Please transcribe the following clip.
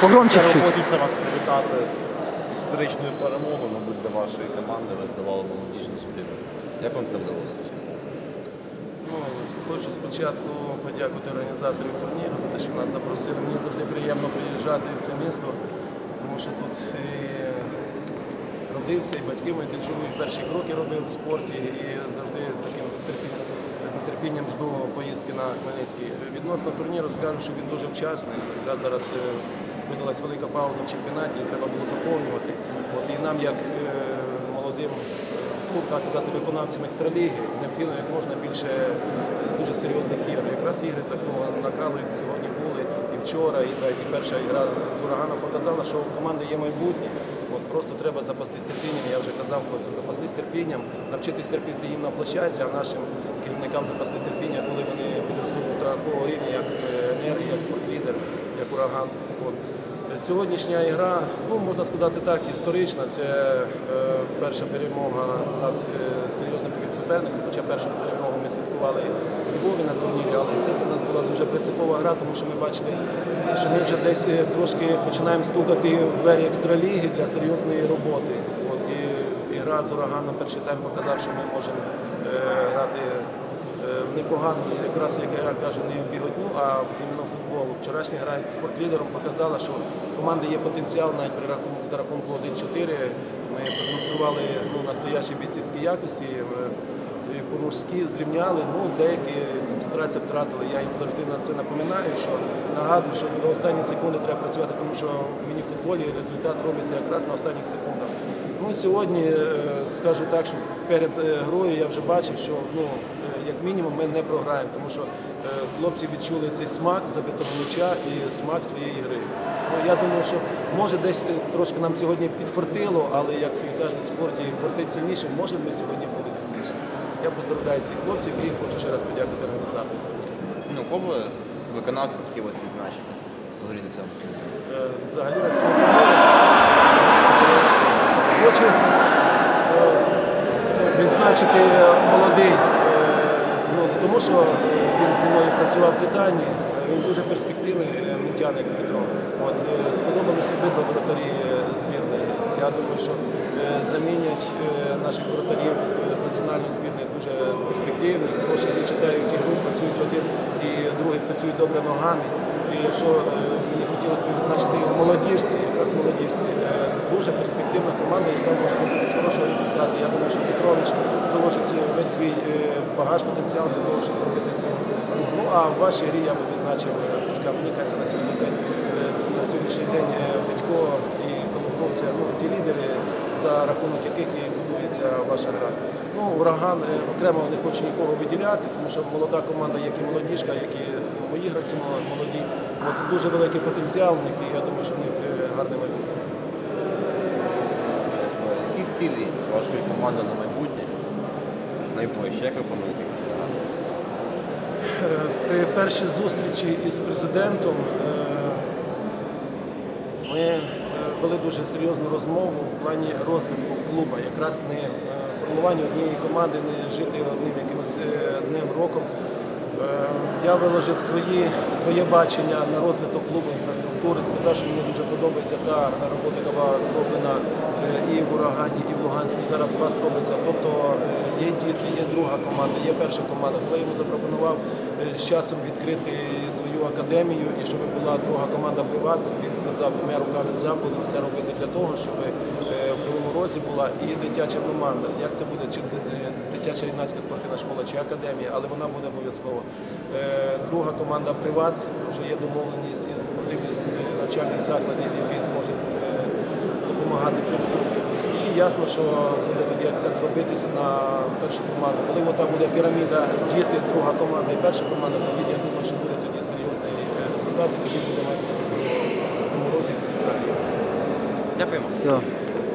Погромче чуть. хочеться вас привітати з історичною перемогою, мабуть, для вашої команди. Ви здавали молодіжну збірну. Як вам це вдалося? Ну, хочу спочатку подякувати організаторам турніру за те, що нас запросили. Мені завжди приємно приїжджати в це місто, тому що тут і родився, і батьки мої і перші кроки робив в спорті, і завжди таким з нетерпінням жду поїздки на Хмельницький. Відносно турніру скажу, що він дуже вчасний. Якраз зараз е, видалась велика пауза в чемпіонаті, і треба було заповнювати. От, і нам, як е, молодим е, ну, так казати, виконавцям екстраліги, необхідно як можна більше е, дуже серйозних ігор. Якраз ігри такого накалу, як сьогодні були, і вчора, і, і перша гра з ураганом показала, що у команди є майбутнє. От просто треба запастись терпінням. Я вже казав хлопцям, запастись терпінням, навчитись терпіти їм на площадці, а нашим керівникам запасти терпіння, коли вони підростуть до такого рівня, як енергія, як спортлідер, як ураган. От. Сьогоднішня гра, ну можна сказати так, історична. Це е, перша перемога над е, серйозним таким суперником. Хоча першу перемогу ми святкували у Львові на турнірі, але це для нас була дуже принципова гра, тому що ми бачили, що ми вже десь е, трошки починаємо стукати в двері екстраліги для серйозної роботи. От і, і гра з ураганом перший тайм показав, що ми можемо е, грати. Е, непогано, якраз як я кажу, не в біготню, а в іменно в футбол. Вчорашня гра спортлідером показала, що команди є потенціал навіть при рахунку за рахунку 1-4. Ми продемонстрували ну, настоящі бійцівські якості. е, По-мужськи зрівняли, ну деякі концентрацію втратили. Я їм завжди на це напоминаю, що нагадую, що до останньої секунди треба працювати, тому що в міні-футболі результат робиться якраз на останніх секундах. Ну сьогодні е, скажу так, що перед е, грою я вже бачив, що ну е, як мінімум ми не програємо, тому що е, хлопці відчули цей смак забитого м'яча і смак своєї гри. Ну, я думаю, що може десь е, трошки нам сьогодні підфортило, але як кажуть в спорті, фортить сильніше, може ми сьогодні були сильніші. Я поздравляю всіх хлопців і хочу ще раз подякувати організаторам. Ну, кого виконавців хотілося відзначити? Говоріть до цього. Е, взагалі на цьому. Хочу відзначити молодий, тому що він зі мною працював в Титані, е, він дуже перспективний е, Петро. От, е, сподобалися обидва воротарі е, збірної. Я думаю, що е, замінять е, наших воротарів е, з національної збірної дуже перспективні, хороші читають ігру, працюють один і другий працюють добре ногами. І що е, мені хотілося б відзначити молодіжці, якраз молодіжці, е, дуже перспективна команда, яка може добитися хорошого результату. Я думаю, що Петрович приложить весь свій е, багаж потенціал для того, щоб зробити цю. гру. Ну а в вашій грі я би відзначив е, Федька. Мені кажеться, на сьогодні день е, на сьогоднішній день Федько і Колобковця, ну ті лідери, за рахунок яких і будується ваша гра. Ну, ураган окремо не хочу нікого виділяти, тому що молода команда, як і молодіжка, як і мої гравці молоді. От дуже великий потенціал в них, і я думаю, що в них гарне майбутнє. Які цілі вашої команди на майбутнє? Найближче, як ви плануєте? Е, При першій зустрічі із президентом е, ми е, вели дуже серйозну розмову в плані розвитку клубу, якраз не формування однієї команди, не жити одним якимось днем роком. Е, Я виложив свої, своє бачення на розвиток клубу інфраструктури, сказав, що мені дуже подобається та робота, яка була зроблена е, і в Урагані, і в Луганську. Зараз у вас робиться. Тобто е, є діти, є друга команда, є перша команда. Коли я йому запропонував з часом відкрити свою академію і щоб була друга команда приват, він сказав, двома руками за, будемо все робити для того, щоб в Кривому Розі була і дитяча команда. Як це буде, чи дитяча юнацька спортивна школа, чи академія, але вона буде обов'язково. Е, Друга команда приват, вже є домовленість із одним із е, навчальних закладів, який зможе допомагати при вступі. І ясно, що буде тоді акцент робитись на першу команду. Коли ота буде піраміда діти, друга команда і перша команда, тоді я думаю, що буде тоді серйозний е, результат, і тоді буде Розі. Дякуємо. Все.